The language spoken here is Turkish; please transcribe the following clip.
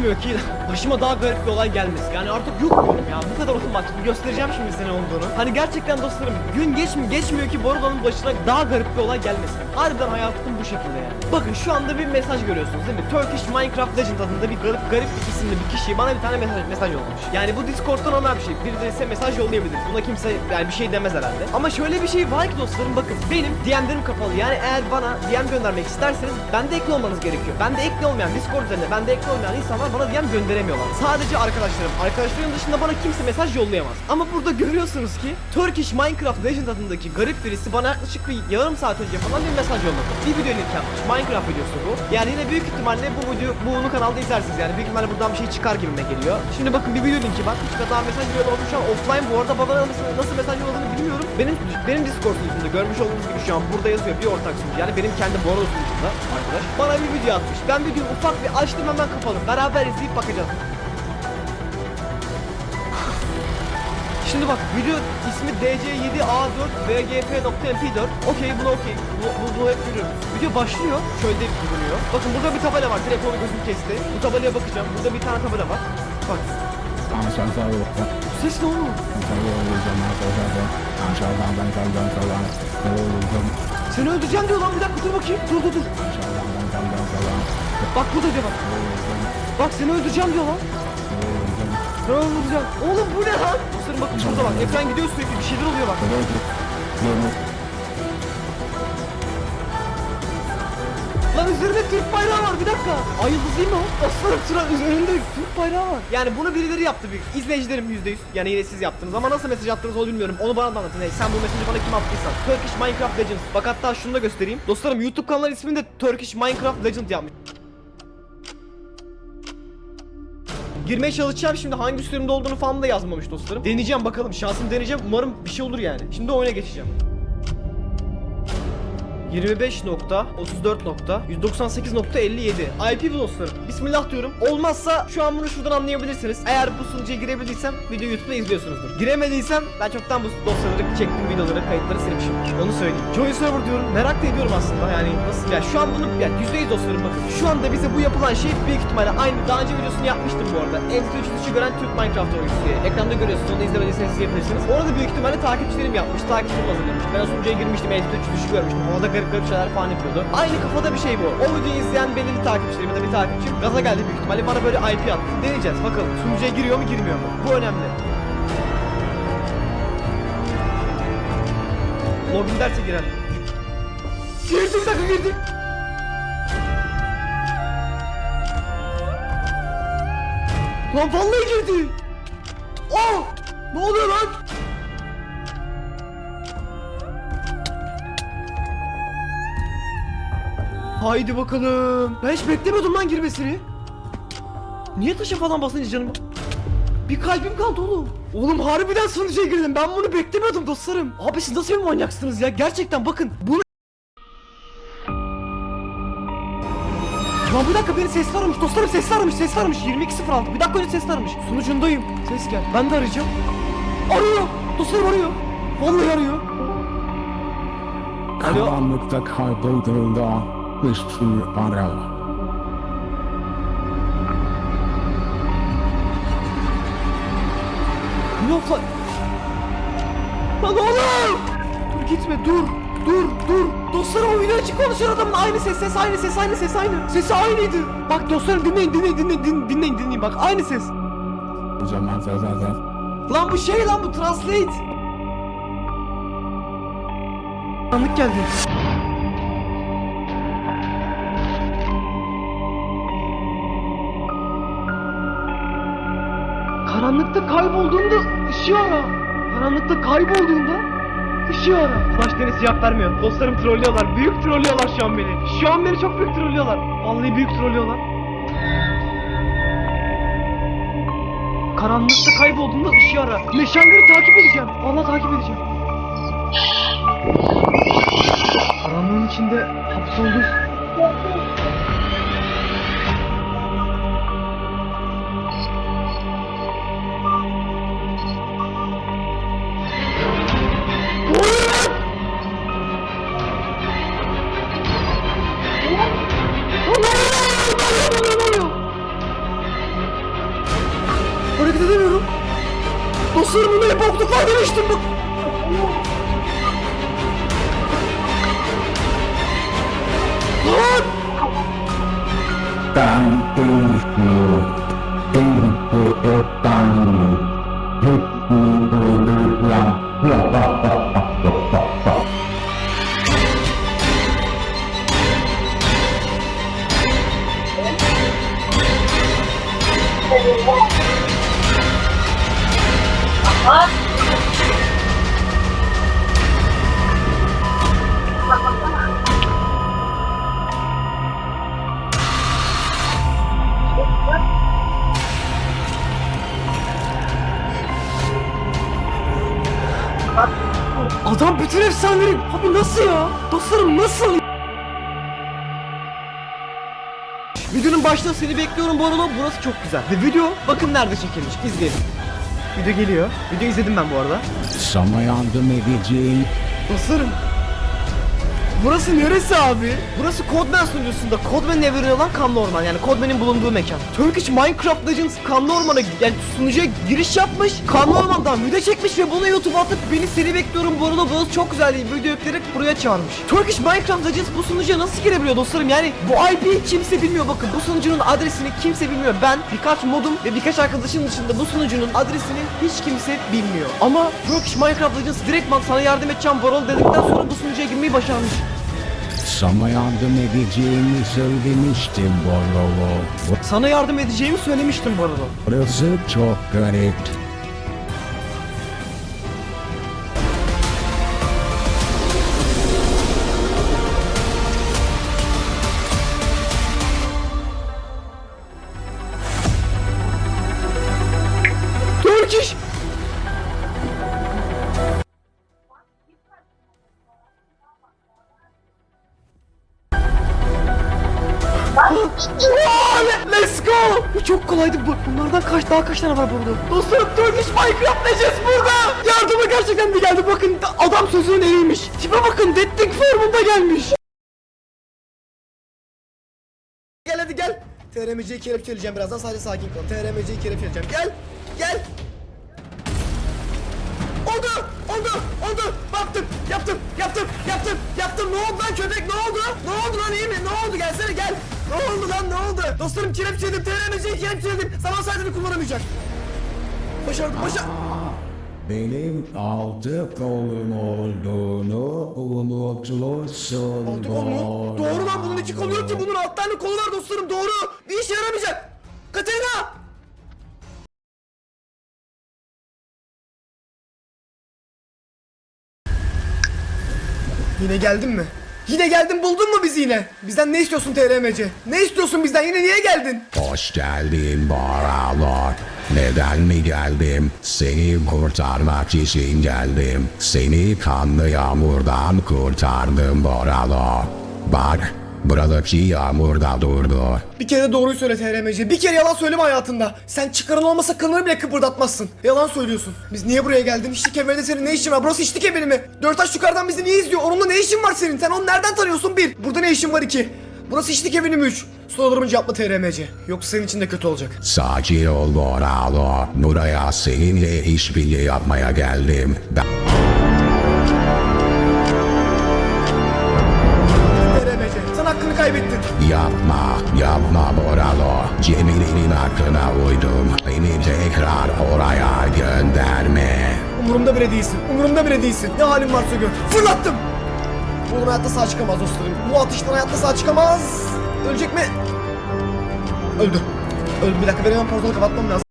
Geçmiyor ki başıma daha garip bir olay gelmesin. Yani artık yok diyorum ya. Bu kadar otomatik. Göstereceğim şimdi size ne olduğunu. Hani gerçekten dostlarım gün geç mi geçmiyor ki Borolo'nun başına daha garip bir olay gelmesin. Harbiden hayatım bu şekilde yani. Bakın şu anda bir mesaj görüyorsunuz değil mi? Turkish Minecraft Legend adında bir garip garip bir isimli bir kişi bana bir tane mesaj mesaj yollamış. Yani bu Discord'dan normal bir şey. Biri ise mesaj yollayabilir. Buna kimse yani bir şey demez herhalde. Ama şöyle bir şey var ki dostlarım bakın benim DM'lerim kapalı. Yani eğer bana DM göndermek isterseniz bende ekli olmanız gerekiyor. Bende ekli olmayan Discord üzerinde bende ekli olmayan insanlar bana DM gönderemiyorlar. Sadece arkadaşlarım. Arkadaşlarım dışında bana kimse mesaj yollayamaz. Ama burada görüyorsunuz ki Turkish Minecraft Legend adındaki garip birisi bana yaklaşık bir yarım saat önce falan bir mesaj yolladı. Bir video link yapmış. Minecraft videosu bu. Yani yine büyük ihtimalle bu video bu onun kanalda izlersiniz yani. Büyük ihtimalle buradan bir şey çıkar gibime geliyor. Şimdi bakın bir video linki var. İşte daha mesaj yolladım şu an offline bu arada bana nasıl, nasıl mesaj yolladığını bilmiyorum. Benim benim Discord sunucumda görmüş olduğunuz gibi şu an burada yazıyor bir ortak sunucu. Yani benim kendi Borolo sunucumda arkadaş. Bana bir video atmış. Ben videoyu ufak bir açtım hemen kapadım. Beraber izleyip bakacağız. Şimdi bak video ismi DC7A4VGP.mp4 Okey bunu okey. Bu, bu, bu hep görüyorum Video başlıyor şöyle bulunuyor Bakın burada bir tabela var. Direkt onu gözüm kesti. Bu tabelaya bakacağım. Burada bir tane tabela var. Bak. Ses ne oğlum. Seni öldüreceğim diyor lan. Bir dakika dur bakayım. Dur dur dur. Bak burada diyor bak. Bak seni öldüreceğim diyor lan. Seni öldüreceğim Oğlum bu ne lan Dostlarım bakın burada bak ekran gidiyor sürekli bir şeyler oluyor bak. Lan üzerinde Türk bayrağı var bir dakika. Ay yıldız değil mi o? Aslanım Turan üzerinde Türk bayrağı var. Yani bunu birileri yaptı büyük. İzleyicilerim %100. Yani yine siz yaptınız ama nasıl mesaj attınız onu bilmiyorum. Onu bana da anlatın. Hey, sen bu mesajı bana kim attıysan. Turkish Minecraft Legends. Bak hatta şunu da göstereyim. Dostlarım YouTube kanalı ismini de Turkish Minecraft Legend yapmış. Girmeye çalışacağım şimdi hangi sürümde olduğunu falan da yazmamış dostlarım. Deneyeceğim bakalım şansımı deneyeceğim. Umarım bir şey olur yani. Şimdi oyuna geçeceğim. 25.34.198.57 IP dostlarım. Bismillah diyorum. Olmazsa şu an bunu şuradan anlayabilirsiniz. Eğer bu sunucuya girebildiysem videoyu YouTube'da izliyorsunuzdur. Giremediysem ben çoktan bu dosyaları çektim videoları kayıtları silmişim. Onu söyleyeyim. Joy Server diyorum. Merak da ediyorum aslında. Yani nasıl ya şu an bunu yani %100 dostlarım bakın. Şu anda bize bu yapılan şey büyük ihtimalle aynı daha önce videosunu yapmıştım bu arada. 3 dışı gören Türk Minecraft oyuncusu diye. Ekranda görüyorsunuz. Onu izlemediyseniz izleyebilirsiniz. Orada büyük ihtimalle takipçilerim yapmış. Takipçilerim hazırlamış. Ben o sunucuya girmiştim. 3 dışı görmüştüm. Orada garip garip şeyler falan yapıyordu. Aynı kafada bir şey bu. O videoyu izleyen belirli takipçilerim ya da bir takipçim gaza geldi büyük ihtimalle. Bana böyle IP attı. Deneyeceğiz bakalım. Sunucuya giriyor mu girmiyor mu? Bu önemli. Login derse girer. Girdi bir dakika girdi. Lan vallahi girdi. Oh! Ne oluyor lan? Haydi bakalım. Ben hiç beklemiyordum lan girmesini. Niye taşa falan basınca canım? Bir kalbim kaldı oğlum. Oğlum harbiden sunucuya girdim. Ben bunu beklemiyordum dostlarım. Abi siz nasıl bir manyaksınız ya? Gerçekten bakın. Bunu... Lan bir dakika beni sesli aramış. Dostlarım sesli aramış. Sesli aramış. 22.06. Bir dakika önce sesli aramış. Sunucundayım. Ses gel. Ben de arayacağım. Arıyor. Dostlarım arıyor. Vallahi arıyor. Karanlıkta kaybolduğunda bir sürü ara. Blofla... Lan oğlum! Dur gitme dur. Dur dur. Dostlarım o video açık konuşan adamın aynı ses ses aynı ses aynı ses aynı. Sesi aynıydı. Bak dostlarım dinleyin dinleyin dinleyin din- dinleyin dinleyin bak aynı ses. Olacağım. Aşağıdan. Lan bu şey lan bu translate. Anlık geldi. Karanlıkta kaybolduğunda ışığı ara. Karanlıkta kaybolduğunda ışığı ara. Flash Deniz cevap vermiyor. Dostlarım trollüyorlar. Büyük trollüyorlar şu an beni. Şu an beni çok büyük trollüyorlar. Vallahi büyük trollüyorlar. Karanlıkta kaybolduğunda ışığı ara. Meşalleri takip edeceğim. Vallahi takip edeceğim. Karanlığın içinde hapsolduk. Dostlarım bunu hep okluklar demiştim bu. Lan! Tanto tempo etano, Adam bütün efsaneleri... Abi nasıl ya? Dostlarım nasıl? Videonun başında seni bekliyorum bu arada. Burası çok güzel. Ve video bakın nerede çekilmiş. İzleyelim. Video geliyor. Video izledim ben bu arada. sana yardım edeceğim. Dostlarım. Burası neresi abi? Burası Codman sunucusunda Codman'ın evreni olan Kanlı Orman yani Codman'in bulunduğu mekan. Turkish Minecraft Legends Kanlı Orman'a yani sunucuya giriş yapmış. Kanlı Orman'dan video çekmiş ve bunu YouTube'a atıp beni seni bekliyorum bu arada burası çok güzel diye video yükleyerek buraya çağırmış. Turkish Minecraft Legends bu sunucuya nasıl girebiliyor dostlarım yani bu IP'yi kimse bilmiyor bakın bu sunucunun adresini kimse bilmiyor. Ben birkaç modum ve birkaç arkadaşım dışında bu sunucunun adresini hiç kimse bilmiyor. Ama Turkish Minecraft Legends direktman sana yardım edeceğim Borol dedikten sonra bu sunucuya girmeyi başarmış. Sana yardım edeceğimi söylemiştim Borolo. Sana yardım edeceğimi söylemiştim arada. Burası çok garip. Let's go! Bu çok kolaydı bu. Bunlardan kaç daha kaç tane var burada? Dostlarım Turkish Minecraft Legends burada! Yardıma gerçekten de geldi bakın adam sözünün eriymiş. Tipe bakın Deadlink formunda gelmiş. Gel hadi gel. TRMC'yi kelepçeleyeceğim birazdan sadece sakin kal. TRMC'yi kelepçeleyeceğim. Gel. Gel. Oldu! Oldu! Oldu! Yaptım! Yaptım! Yaptım! Yaptım! Yaptım! Ne oldu lan köpek? Ne oldu? Ne oldu lan iyi mi? Ne oldu? Gelsene gel! Ne oldu lan? Ne oldu? Dostlarım kelepçeledim. TRMC'yi kelepçeledim. Zaman saatini kullanamayacak. Başardım. Başar... Benim altı kolum olduğunu unutmuşsun Altı kol mu? Doğru lan bunun iki kolu yok ki. Bunun alt tane kolu var dostlarım. Doğru. Bir işe yaramayacak. Katerina! Yine geldin mi? Yine geldin buldun mu bizi yine? Bizden ne istiyorsun TRMC? Ne istiyorsun bizden yine niye geldin? Hoş geldin Baralar. Neden mi geldim? Seni kurtarmak için geldim. Seni kanlı yağmurdan kurtardım Baralar. Bak, buradaki yağmur da durdu. Bir kere doğruyu söyle TRMC. Bir kere yalan söyleme hayatında. Sen çıkarın olmasa kılını bile kıpırdatmazsın. Yalan söylüyorsun. Biz niye buraya geldin? İçlik evinde senin ne işin var? Burası içlik evi mi? Dört taş yukarıdan bizi niye izliyor? Onunla ne işin var senin? Sen onu nereden tanıyorsun? Bir. Burada ne işin var? iki. Burası içlik evini mi? Üç. Sorularımı cevapla TRMC. Yoksa senin için de kötü olacak. Sakin ol Boralo. Buraya seninle işbirliği yapmaya geldim. Ben Yapma, yapma Boralo. Cemile'nin aklına uydum. Beni tekrar oraya gönderme. Umurumda bile değilsin. Umurumda bile değilsin. Ne halin varsa gör. Fırlattım. Oğlum hayatta sağ çıkamaz dostlarım. Bu atıştan hayatta sağ çıkamaz. Ölecek mi? Öldü. Öldü. Bir dakika benim hemen portalı kapatmam lazım.